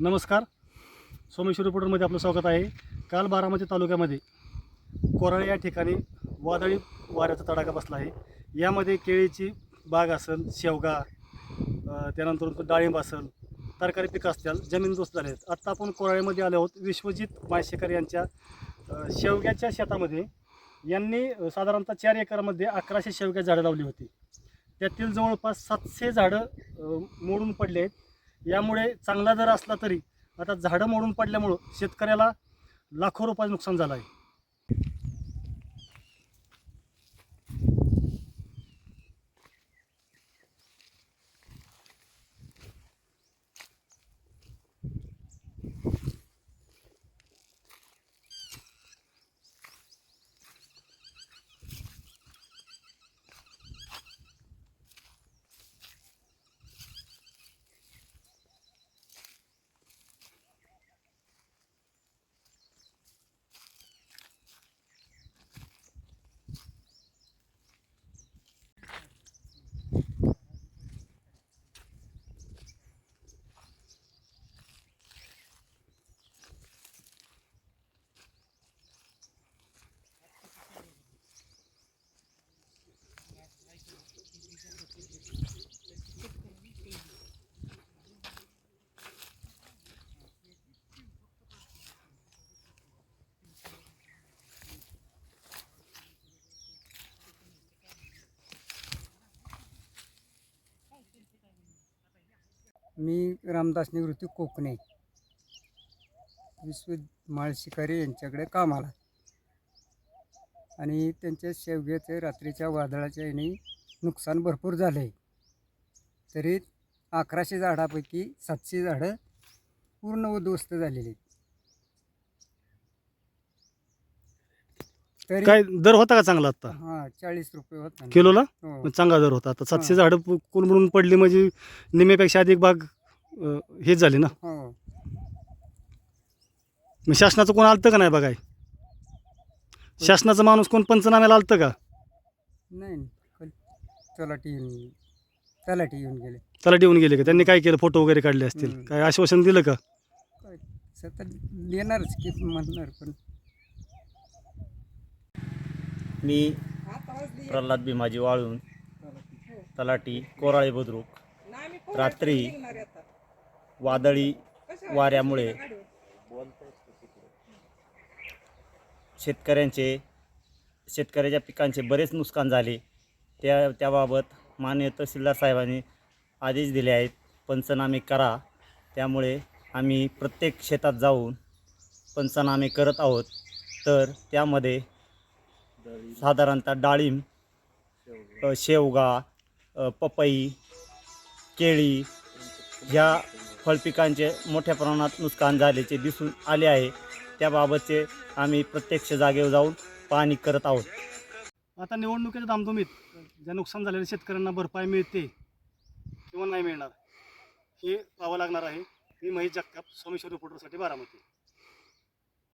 नमस्कार. सोमेश्वर रिपोर्टरमध्ये आपलं स्वागत आहे. काल बारामती तालुक्यामध्ये कोराळे या ठिकाणी वादळी वाऱ्याचा तडाखा बसला आहे. यामध्ये केळीची बाग असेल शेवगा त्यानंतर डाळिंब असेल तरकारी पिकं असतील जमीनदोस्त झाले आहेत. आत्ता आपण कोराळेमध्ये आलो आहोत. विश्वजित माशेकर यांच्या शेवग्याच्या शेतामध्ये यांनी साधारणतः चार एकरमध्ये अकराशे शेवग्या झाडं लावली होती. त्यातील जवळपास सातशे झाडं मोडून पडले आहेत. यामुळे चांगला दर असला तरी आता झाडं मोडून पडल्यामुळं शेतकऱ्याला लाखो रुपयाचं नुकसान झालं आहे. मी रामदास निवृत्ती कोकणे. विश्व माळशिकारी यांच्याकडे यांच्याकडे कामाला आणि त्यांच्या शेवग्याचे रात्रीच्या वादळाच्या याने नुकसान भरपूर झालं. आहे तरी अकराशे झाडापैकी सातशे झाडं पूर्ण उद्ध्वस्त झालेली आहेत. तरी काय दर होता का चांगला आता? हां चाळीस रुपये होत किलोला? हो. चांगला दर होता. आता सातशे. झाडं पु- कोलमडून पडली म्हणजे निम्यापेक्षा अधिक बाग अ, हेच झाली ना? हो. मग शासनाचं कोण आलतं का नाही बघाय? शासनाचा माणूस कोण पंचनाम्याला आलतं का? नाही तलाठी येऊन तलाठी येऊन गेले. त्याला देऊन गेले का? त्यांनी काय केलं? फोटो वगैरे काढले असतील? हम्म. काय आश्वासन दिलं का? काय? सतत देणारच की म्हणणार पण मी प्रल्हाद भीमाजी वाळून तलाटी कोराळे बुद्रुक रात्री वादळी वाऱ्यामुळे शेतकऱ्यांचे शेतकऱ्याच्या पिकांचे बरेच नुकसान झाले. त्या त्याबाबत मान्य तहसीलदार साहेबांनी आदेश दिले आहेत. पंचनामे करा. त्यामुळे आम्ही प्रत्येक शेतात जाऊन पंचनामे करत आहोत. तर त्यामध्ये साधारणतः डाळिंब अ, शेवगा अ, पपई केळी ह्या फळपिकांचे मोठ्या प्रमाणात नुकसान झाल्याचे दिसून आले आहे. त्याबाबतचे आम्ही प्रत्यक्ष जागेवर जाऊन पाहणी करत आहोत. आता निवडणुकीच्या धामधुमीत ज्या नुकसान झालेल्या शेतकऱ्यांना भरपाई मिळते किंवा नाही मिळणार हे पाहावं लागणार आहे. मी महेश जगताप सोमेश्वर रिपोर्टरसाठी बारामती.